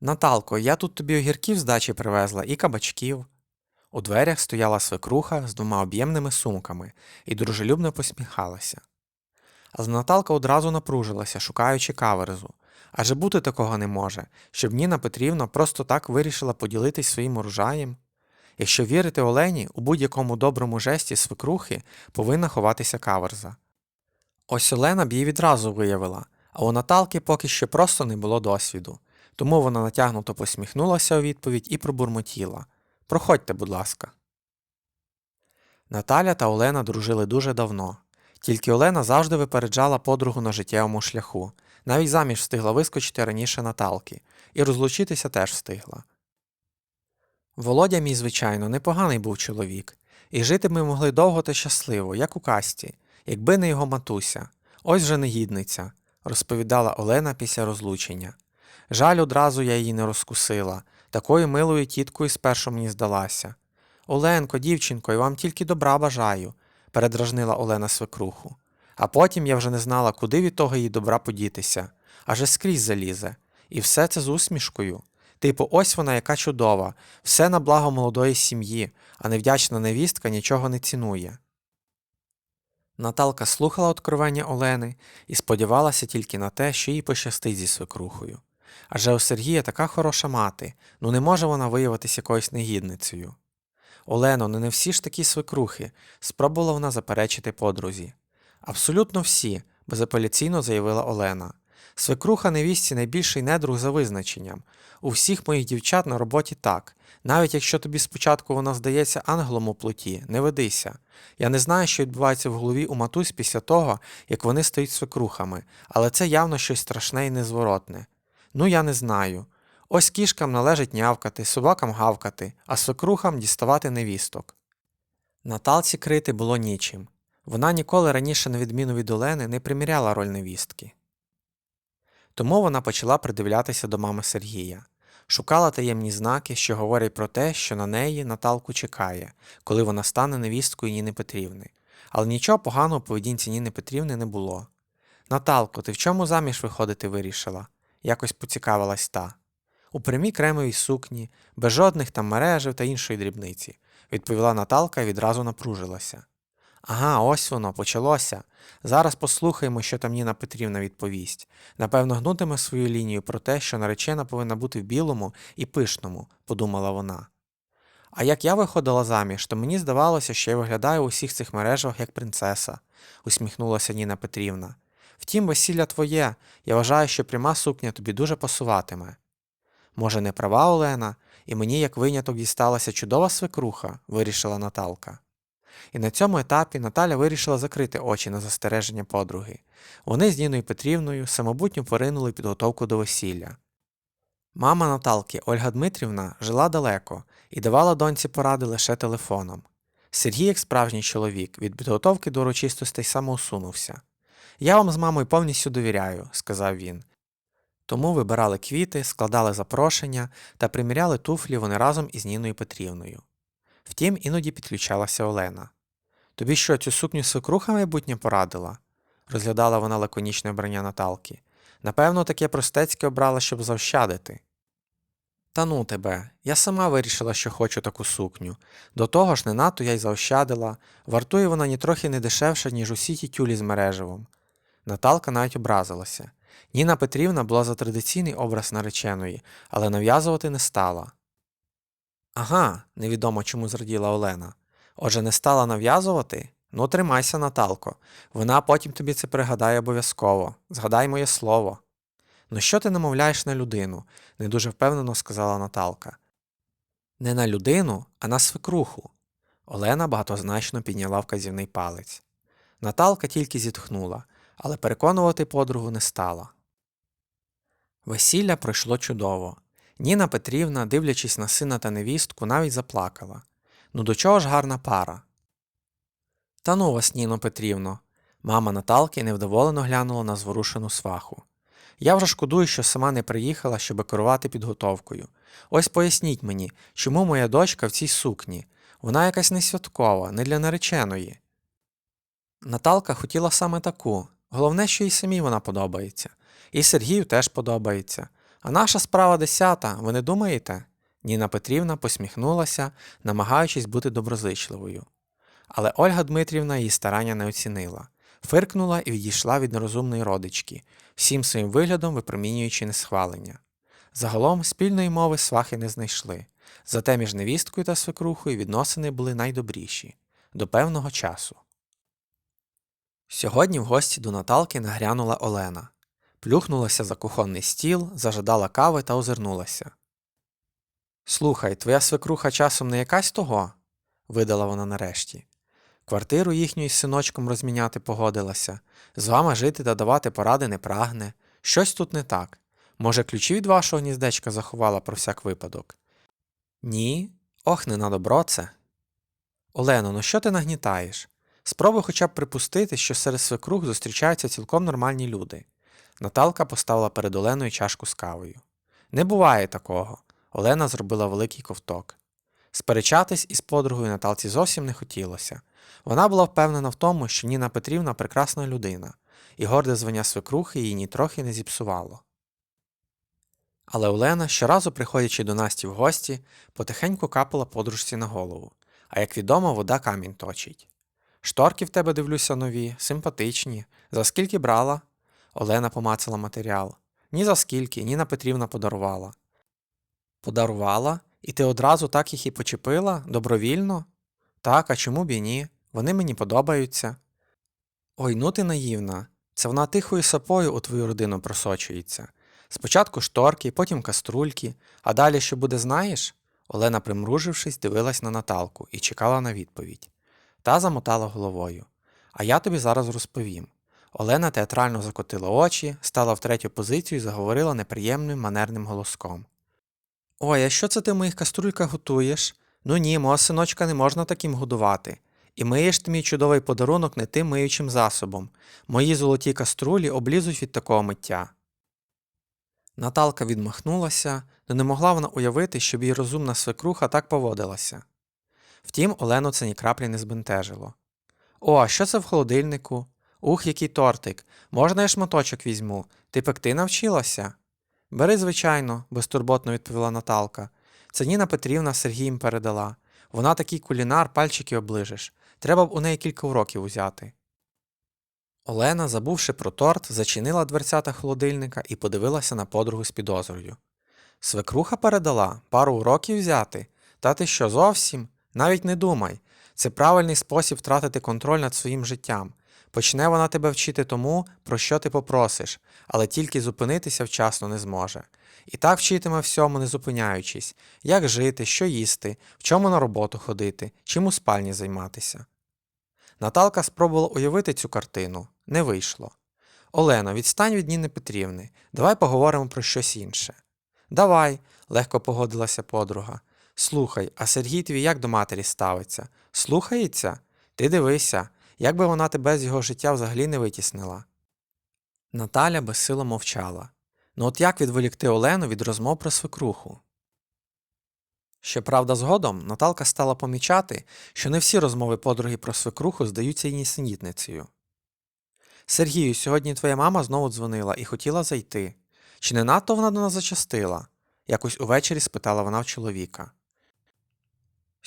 Наталко, я тут тобі огірків з дачі привезла і кабачків. У дверях стояла свекруха з двома об'ємними сумками і дружелюбно посміхалася. Але Наталка одразу напружилася, шукаючи каверзу. Адже бути такого не може, щоб Ніна Петрівна просто так вирішила поділитись своїм урожаєм. Якщо вірити Олені, у будь-якому доброму жесті свекрухи повинна ховатися каверза. Ось Олена б її відразу виявила, а у Наталки поки що просто не було досвіду, тому вона натягнуто посміхнулася у відповідь і пробурмотіла Проходьте, будь ласка. Наталя та Олена дружили дуже давно. Тільки Олена завжди випереджала подругу на життєвому шляху, навіть заміж встигла вискочити раніше Наталки, і розлучитися теж встигла. Володя, мій, звичайно, непоганий був чоловік, і жити ми могли довго та щасливо, як у касті, якби не його матуся. Ось же негідниця, розповідала Олена після розлучення. Жаль, одразу я її не розкусила, такою милою тіткою спершу мені здалася. Оленко, дівчинко, я вам тільки добра бажаю, передражнила Олена свекруху. А потім я вже не знала, куди від того їй добра подітися, аже скрізь залізе. І все це з усмішкою. Типу, ось вона яка чудова, все на благо молодої сім'ї, а невдячна невістка нічого не цінує. Наталка слухала откровення Олени і сподівалася тільки на те, що їй пощастить зі свекрухою. Адже у Сергія така хороша мати, ну не може вона виявитися якоюсь негідницею. Олено, ну не всі ж такі свекрухи, спробувала вона заперечити подрузі. Абсолютно всі, безапеляційно заявила Олена. Свекруха невістці найбільший недруг за визначенням. У всіх моїх дівчат на роботі так. Навіть якщо тобі спочатку вона здається ангелом у плоті, не ведися. Я не знаю, що відбувається в голові у матусь після того, як вони стають свекрухами, але це явно щось страшне і незворотне. Ну я не знаю. Ось кішкам належить нявкати, собакам гавкати, а свекрухам діставати невісток. Наталці крити було нічим. Вона ніколи раніше, на відміну від Олени, не приміряла роль невістки. Тому вона почала придивлятися до мами Сергія, шукала таємні знаки, що говорять про те, що на неї Наталку чекає, коли вона стане невісткою Ніни Петрівни. Але нічого поганого поведінці Ніни Петрівни не було. Наталко, ти в чому заміж виходити вирішила? Якось поцікавилась та. У прямій кремовій сукні, без жодних там мережів та іншої дрібниці, відповіла Наталка і відразу напружилася. Ага, ось воно, почалося. Зараз послухаємо, що там Ніна Петрівна відповість. Напевно, гнутиме свою лінію про те, що наречена повинна бути в білому і пишному, подумала вона. А як я виходила заміж, то мені здавалося, що я виглядаю у всіх цих мережах як принцеса, усміхнулася Ніна Петрівна. Втім, весілля твоє, я вважаю, що пряма сукня тобі дуже пасуватиме. Може, не права Олена, і мені як виняток дісталася чудова свекруха, вирішила Наталка. І на цьому етапі Наталя вирішила закрити очі на застереження подруги. Вони з Ніною Петрівною самобутньо поринули підготовку до весілля. Мама Наталки Ольга Дмитрівна жила далеко і давала доньці поради лише телефоном. Сергій, як справжній чоловік, від підготовки до урочистостей самоусунувся. Я вам з мамою повністю довіряю, сказав він. Тому вибирали квіти, складали запрошення та приміряли туфлі вони разом із Ніною Петрівною. Втім, іноді підключалася Олена. Тобі що, цю сукню свекруха майбутнє порадила? розглядала вона лаконічне обрання Наталки. Напевно, таке простецьке обрала, щоб завщадити. Та ну тебе, я сама вирішила, що хочу таку сукню. До того ж, не надто я й заощадила, вартує вона нітрохи не дешевше, ніж усі ті тюлі з мережевом. Наталка навіть образилася. Ніна Петрівна була за традиційний образ нареченої, але нав'язувати не стала. Ага, невідомо чому зраділа Олена. Отже, не стала нав'язувати? Ну, тримайся, Наталко. Вона потім тобі це пригадає обов'язково. Згадай моє слово. Ну що ти намовляєш на людину? не дуже впевнено сказала Наталка. Не на людину, а на свекруху. Олена багатозначно підняла вказівний палець. Наталка тільки зітхнула, але переконувати подругу не стала. Весілля пройшло чудово. Ніна Петрівна, дивлячись на сина та невістку, навіть заплакала. Ну до чого ж гарна пара? Та ну вас, Ніно Петрівно. Мама Наталки невдоволено глянула на зворушену сваху. Я вже шкодую, що сама не приїхала, щоб керувати підготовкою. Ось поясніть мені, чому моя дочка в цій сукні? Вона якась не святкова, не для нареченої. Наталка хотіла саме таку. Головне, що їй самій вона подобається. І Сергію теж подобається. А наша справа десята, ви не думаєте? Ніна Петрівна посміхнулася, намагаючись бути доброзичливою. Але Ольга Дмитрівна її старання не оцінила, фиркнула і відійшла від нерозумної родички, всім своїм виглядом випромінюючи несхвалення. Загалом спільної мови свахи не знайшли, зате між невісткою та свекрухою відносини були найдобріші до певного часу. Сьогодні в гості до Наталки нагрянула Олена. Плюхнулася за кухонний стіл, зажадала кави та озирнулася. Слухай, твоя свекруха часом не якась того? видала вона нарешті. Квартиру їхню із синочком розміняти погодилася, з вами жити та давати поради не прагне. Щось тут не так. Може, ключі від вашого гніздечка заховала про всяк випадок? Ні, ох, не на добро це. Олено, ну що ти нагнітаєш? Спробуй хоча б припустити, що серед свекрух зустрічаються цілком нормальні люди. Наталка поставила перед Оленою чашку з кавою. Не буває такого. Олена зробила великий ковток. Сперечатись із подругою Наталці зовсім не хотілося. Вона була впевнена в тому, що Ніна Петрівна прекрасна людина, і горде звання свекрухи її нітрохи не зіпсувало. Але Олена, щоразу приходячи до Насті в гості, потихеньку капала подружці на голову, а як відомо, вода камінь точить. Шторки в тебе дивлюся нові, симпатичні. За скільки брала? Олена помацала матеріал. Ні за скільки, Ніна Петрівна подарувала. Подарувала? І ти одразу так їх і почепила? Добровільно? Так, а чому б і ні? Вони мені подобаються. Ой, ну ти наївна. Це вона тихою сапою у твою родину просочується. Спочатку шторки, потім каструльки, а далі що буде, знаєш? Олена, примружившись, дивилась на Наталку і чекала на відповідь. Та замотала головою. А я тобі зараз розповім. Олена театрально закотила очі, стала в третю позицію і заговорила неприємним манерним голоском. Ой, а що це ти в моїх каструльках готуєш? Ну ні, мого синочка не можна таким годувати. І миєш ти мій чудовий подарунок не тим миючим засобом. Мої золоті каструлі облізуть від такого миття. Наталка відмахнулася, но не могла вона уявити, щоб її розумна свекруха так поводилася. Втім, Олену це ні краплі не збентежило. О, а що це в холодильнику? Ух, який тортик. Можна я шматочок візьму? Ти пекти навчилася? Бери, звичайно, безтурботно відповіла Наталка. Це Ніна Петрівна Сергієм передала. Вона такий кулінар, пальчики оближеш. Треба б у неї кілька уроків узяти. Олена, забувши про торт, зачинила дверцята холодильника і подивилася на подругу з підозрою. Свекруха передала пару уроків взяти. Та ти що зовсім? Навіть не думай. Це правильний спосіб втратити контроль над своїм життям. Почне вона тебе вчити тому, про що ти попросиш, але тільки зупинитися вчасно не зможе. І так вчитиме всьому, не зупиняючись, як жити, що їсти, в чому на роботу ходити, чим у спальні займатися. Наталка спробувала уявити цю картину. Не вийшло. Олено, відстань від Ніни Петрівни, давай поговоримо про щось інше. Давай, легко погодилася подруга. Слухай, а Сергій твій як до матері ставиться? Слухається? Ти дивися, як би вона тебе з його життя взагалі не витіснила. Наталя безсило мовчала. Ну от як відволікти Олену від розмов про свекруху? Щоправда, згодом Наталка стала помічати, що не всі розмови подруги про свекруху здаються їй нісенітницею. Сергію, сьогодні твоя мама знову дзвонила і хотіла зайти. Чи не надто вона до нас зачастила? якось увечері спитала вона в чоловіка.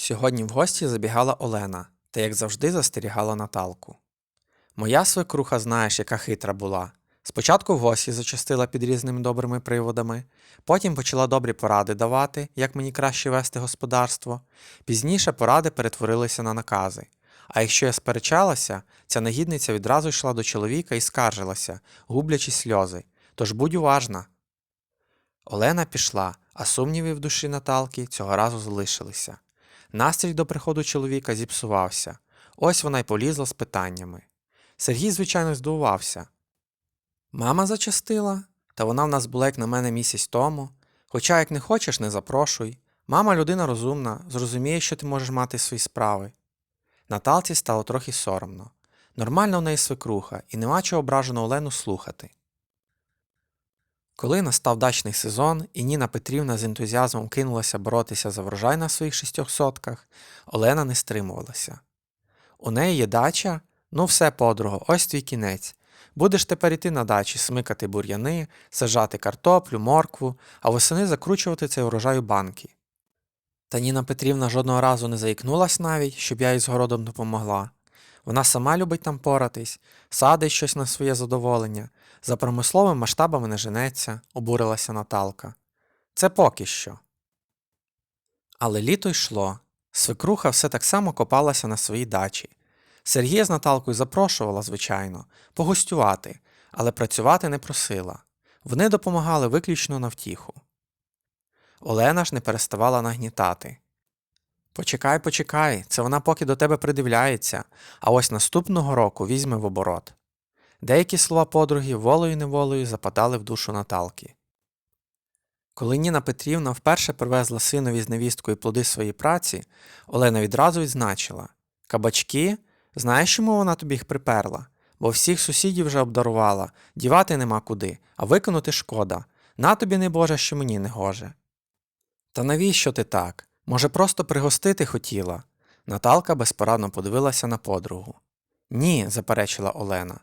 Сьогодні в гості забігала Олена та, як завжди, застерігала Наталку. Моя свекруха, знаєш, яка хитра була. Спочатку в гості зачастила під різними добрими приводами, потім почала добрі поради давати, як мені краще вести господарство. Пізніше поради перетворилися на накази. А якщо я сперечалася, ця негідниця відразу йшла до чоловіка і скаржилася, гублячи сльози. Тож будь уважна. Олена пішла, а сумніви в душі Наталки цього разу залишилися. Настрій до приходу чоловіка зіпсувався. Ось вона й полізла з питаннями. Сергій, звичайно, здивувався. Мама зачастила, та вона в нас була як на мене місяць тому. Хоча, як не хочеш, не запрошуй. Мама людина розумна, зрозуміє, що ти можеш мати свої справи. Наталці стало трохи соромно. Нормальна в неї свекруха, і нема чого ображену Олену слухати. Коли настав дачний сезон, і Ніна Петрівна з ентузіазмом кинулася боротися за врожай на своїх шістьох сотках, Олена не стримувалася. У неї є дача? Ну все, подруго, ось твій кінець. Будеш тепер іти на дачі, смикати бур'яни, сажати картоплю, моркву, а восени закручувати цей урожай у банки. Та Ніна Петрівна жодного разу не заікнулась навіть, щоб я їй з городом допомогла. Вона сама любить там поратись, садить щось на своє задоволення, за промисловими масштабами не женеться, обурилася Наталка. Це поки що. Але літо йшло. Свекруха все так само копалася на своїй дачі. Сергія з Наталкою запрошувала, звичайно, погостювати, але працювати не просила. Вони допомагали виключно на втіху. Олена ж не переставала нагнітати. Почекай, почекай, це вона поки до тебе придивляється, а ось наступного року візьме в оборот. Деякі слова подруги волею неволею западали в душу Наталки. Коли Ніна Петрівна вперше привезла синові з невісткою плоди своєї праці, Олена відразу відзначила Кабачки, знаєш, чому вона тобі їх приперла? Бо всіх сусідів вже обдарувала, дівати нема куди, а виконати шкода. На тобі не боже, що мені не гоже. Та навіщо ти так? Може, просто пригостити хотіла? Наталка безпорадно подивилася на подругу. Ні, заперечила Олена.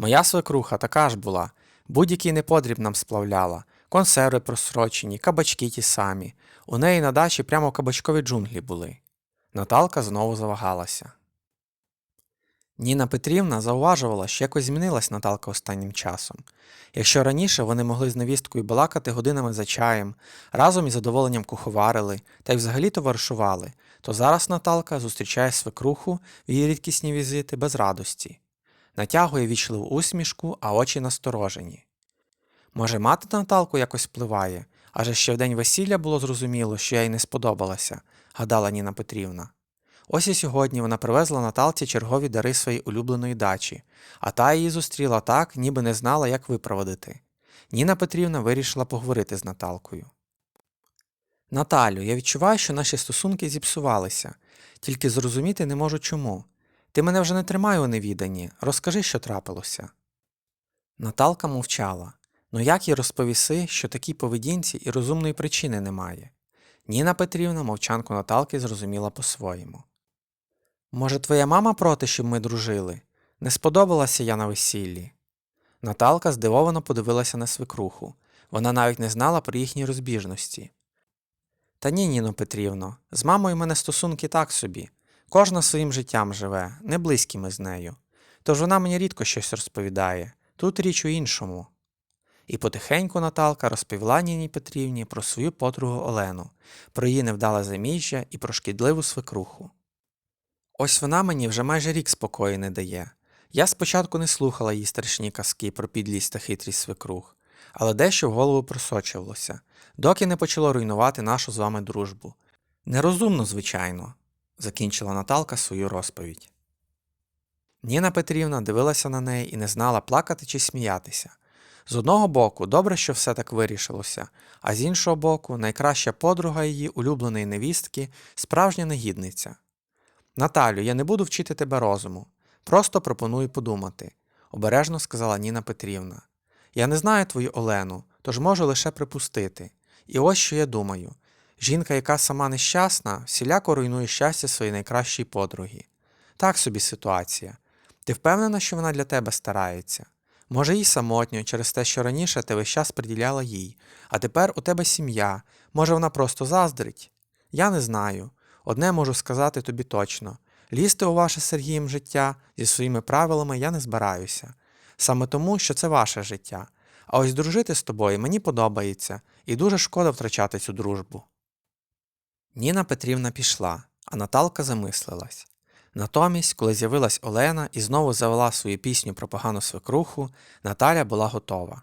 Моя свекруха така ж була, будь-який неподріб нам сплавляла, консерви просрочені, кабачки ті самі. У неї на дачі прямо кабачкові джунглі були. Наталка знову завагалася. Ніна Петрівна зауважувала, що якось змінилась Наталка останнім часом. Якщо раніше вони могли з невісткою балакати годинами за чаєм, разом із задоволенням куховарили та й взагалі товаришували, то зараз Наталка зустрічає свекруху в її рідкісні візити без радості. Натягує вічливу усмішку, а очі насторожені. Може, мати на Наталку якось впливає, адже ще в день весілля було зрозуміло, що я їй не сподобалася, гадала Ніна Петрівна. Ось і сьогодні вона привезла Наталці чергові дари своєї улюбленої дачі, а та її зустріла так, ніби не знала, як випроводити. Ніна Петрівна вирішила поговорити з Наталкою. Наталю, я відчуваю, що наші стосунки зіпсувалися, тільки зрозуміти не можу чому. Ти мене вже не тримай у невіданні, розкажи, що трапилося. Наталка мовчала. Ну як їй розповіси, що такій поведінці і розумної причини немає? Ніна Петрівна мовчанку Наталки зрозуміла по-своєму. Може, твоя мама проти, щоб ми дружили? Не сподобалася я на весіллі. Наталка здивовано подивилася на свекруху. Вона навіть не знала про їхні розбіжності. Та ні, Ніно Петрівно, з мамою мене стосунки так собі. Кожна своїм життям живе, не близькі ми з нею. Тож вона мені рідко щось розповідає, тут річ у іншому. І потихеньку Наталка розповіла Ніні Петрівні про свою подругу Олену, про її невдале заміжжя і про шкідливу свекруху. Ось вона мені вже майже рік спокою не дає. Я спочатку не слухала її страшні казки про підлість та хитрість свекрух, але дещо в голову просочувалося, доки не почало руйнувати нашу з вами дружбу. Нерозумно, звичайно, закінчила Наталка свою розповідь. Ніна Петрівна дивилася на неї і не знала плакати чи сміятися. З одного боку, добре, що все так вирішилося, а з іншого боку, найкраща подруга її улюбленої невістки справжня негідниця. Наталю, я не буду вчити тебе розуму. Просто пропоную подумати, обережно сказала Ніна Петрівна. Я не знаю твою Олену, тож можу лише припустити. І ось що я думаю. Жінка, яка сама нещасна, всіляко руйнує щастя своєї найкращої подруги. Так собі ситуація. Ти впевнена, що вона для тебе старається? Може, їй самотньо через те, що раніше ти весь час приділяла їй, а тепер у тебе сім'я, може, вона просто заздрить? Я не знаю. Одне можу сказати тобі точно лізти у ваше Сергієм життя зі своїми правилами я не збираюся. Саме тому, що це ваше життя. А ось дружити з тобою мені подобається, і дуже шкода втрачати цю дружбу. Ніна Петрівна пішла, а Наталка замислилась. Натомість, коли з'явилась Олена і знову завела свою пісню про погану свекруху, Наталя була готова.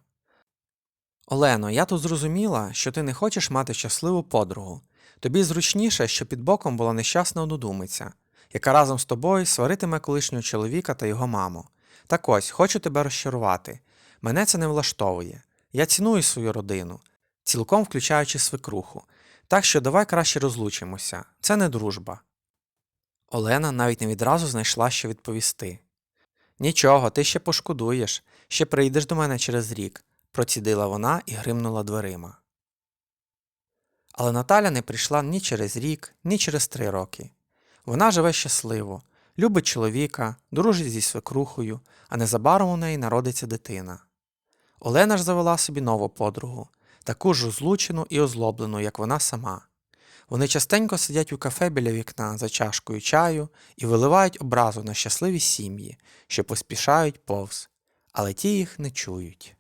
Олено, я тут зрозуміла, що ти не хочеш мати щасливу подругу. Тобі зручніше, що під боком була нещасна однодумиця, яка разом з тобою сваритиме колишнього чоловіка та його маму. Так ось, хочу тебе розчарувати. Мене це не влаштовує. Я ціную свою родину, цілком включаючи свекруху. Так що давай краще розлучимося. Це не дружба. Олена навіть не відразу знайшла, що відповісти. Нічого, ти ще пошкодуєш, ще прийдеш до мене через рік, процідила вона і гримнула дверима. Але Наталя не прийшла ні через рік, ні через три роки. Вона живе щасливо, любить чоловіка, дружить зі свекрухою, а незабаром у неї народиться дитина. Олена ж завела собі нову подругу, таку ж розлучену і озлоблену, як вона сама. Вони частенько сидять у кафе біля вікна за чашкою чаю і виливають образу на щасливі сім'ї, що поспішають повз, але ті їх не чують.